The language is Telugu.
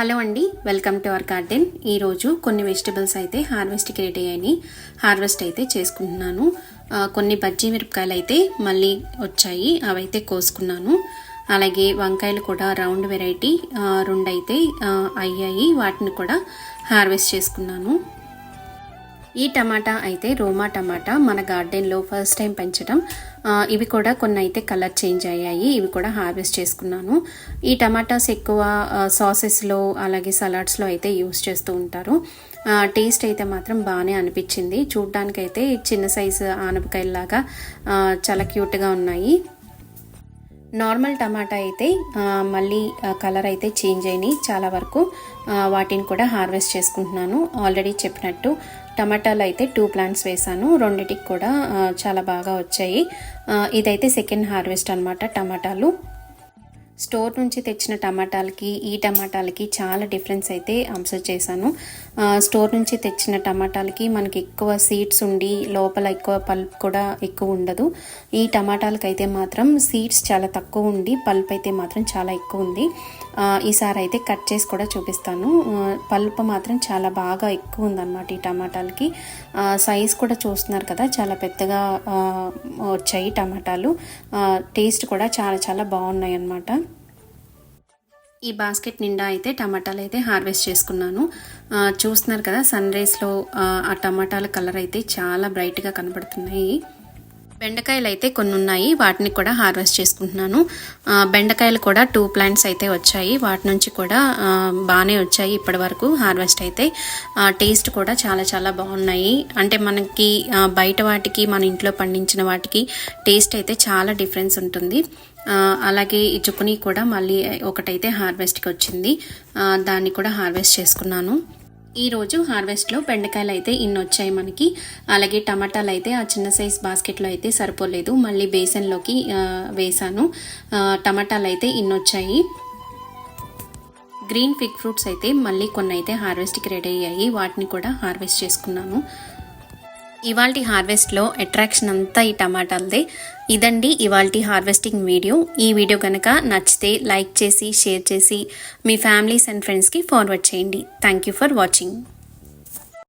హలో అండి వెల్కమ్ టు అవర్ గార్డెన్. ఈరోజు కొన్ని వెజిటబుల్స్ అయితే హార్వెస్ట్కి రెడీ అయ్యాయి హార్వెస్ట్ అయితే చేసుకుంటున్నాను. కొన్ని బజ్జీ మిరపకాయలు అయితే మళ్ళీ వచ్చాయి అవైతే కోసుకున్నాను. అలాగే వంకాయలు కూడా రౌండ్ వెరైటీ రెండు అయితే అయ్యాయి. వాటిని కూడా హార్వెస్ట్ చేసుకున్నాను. ఈ టమాటా అయితే రోమా టమాటా మన గార్డెన్లో ఫస్ట్ టైం పెంచడం. ఇవి కూడా కొన్ని అయితే కలర్ చేంజ్ అయ్యాయి. ఇవి కూడా హార్వెస్ట్ చేసుకున్నాను. ఈ టమాటాస్ ఎక్కువ సాసెస్లో అలాగే సలాడ్స్లో అయితే యూస్ చేస్తూ ఉంటారు. టేస్ట్ అయితే మాత్రం బాగానే అనిపించింది. చూడ్డానికైతే చిన్న సైజు ఆనపకాయలాగా చాలా క్యూట్గా ఉన్నాయి. నార్మల్ టమాటా అయితే మళ్ళీ కలర్ అయితే చేంజ్ అయినాయి చాలా వరకు. వాటిని కూడా హార్వెస్ట్ చేసుకుంటున్నాను. ఆల్రెడీ చెప్పినట్టు టమాటాలు అయితే టూ ప్లాంట్స్ వేసాను. రెండిటికి కూడా చాలా బాగా వచ్చాయి. ఇదైతే సెకండ్ హార్వెస్ట్ అనమాట టమాటాలు. స్టోర్ నుంచి తెచ్చిన టమాటాలకి ఈ టమాటాలకి చాలా డిఫరెన్స్ అయితే అబ్జర్వ్ చేశాను. స్టోర్ నుంచి తెచ్చిన టమాటాలకి మనకి ఎక్కువ సీడ్స్ ఉండి లోపల ఎక్కువ పల్ప్ కూడా ఎక్కువ ఉండదు. ఈ టమాటాలకి అయితే మాత్రం సీడ్స్ చాలా తక్కువ ఉండి పల్ప్ అయితే మాత్రం చాలా ఎక్కువ ఉంది. ఈసారి అయితే కట్ చేసి కూడా చూపిస్తాను. పల్ప్ మాత్రం చాలా బాగా ఎక్కువ ఉందన్నమాట ఈ టమాటాలకి. సైజ్ కూడా చూస్తున్నారు కదా చాలా పెద్దగా వచ్చాయి టమాటాలు. టేస్ట్ కూడా చాలా చాలా బాగున్నాయి అన్నమాట ఈ బాస్కెట్ నిండా అయితే టమాటాలు అయితే హార్వెస్ట్ చేసుకున్నాను. చూస్తున్నారు కదా సన్ రైస్లో ఆ టమాటాల కలర్ అయితే చాలా బ్రైట్గా కనబడుతున్నాయి. బెండకాయలు అయితే కొన్ని ఉన్నాయి వాటిని కూడా హార్వెస్ట్ చేసుకుంటున్నాను. బెండకాయలు కూడా టూ ప్లాంట్స్ అయితే వచ్చాయి. వాటి నుంచి కూడా బాగానే వచ్చాయి ఇప్పటి వరకు హార్వెస్ట్ అయితే. టేస్ట్ కూడా చాలా చాలా బాగున్నాయి. అంటే మనకి బయట వాటికి మన ఇంట్లో పండించిన వాటికి టేస్ట్ అయితే చాలా డిఫరెన్స్ ఉంటుంది. అలాగే ఈ చుక్కుని కూడా మళ్ళీ ఒకటైతే హార్వెస్ట్కి వచ్చింది. దాన్ని కూడా హార్వెస్ట్ చేసుకున్నాను. ఈరోజు హార్వెస్ట్లో బెండకాయలు అయితే ఇన్ని వచ్చాయి మనకి. అలాగే టమాటాలు అయితే ఆ చిన్న సైజ్ బాస్కెట్లో అయితే సరిపోలేదు. మళ్ళీ బేసన్లోకి వేసాను. టమాటాలు అయితే ఇన్ని వచ్చాయి గ్రీన్ ఫిగ్ ఫ్రూట్స్ అయితే మళ్ళీ కొన్ని అయితే హార్వెస్ట్కి రెడీ అయ్యాయి. వాటిని కూడా హార్వెస్ట్ చేసుకున్నాను. ఇవాల్టి హార్వెస్ట్లో అట్రాక్షన్ అంతా ఈ టమాటాలదే. ఇదండి ఇవాల్టి హార్వెస్టింగ్ వీడియో. ఈ వీడియో కనుక నచ్చితే లైక్ చేసి షేర్ చేసి మీ ఫ్యామిలీస్ అండ్ ఫ్రెండ్స్కి ఫార్వర్డ్ చేయండి. Thank you for watching.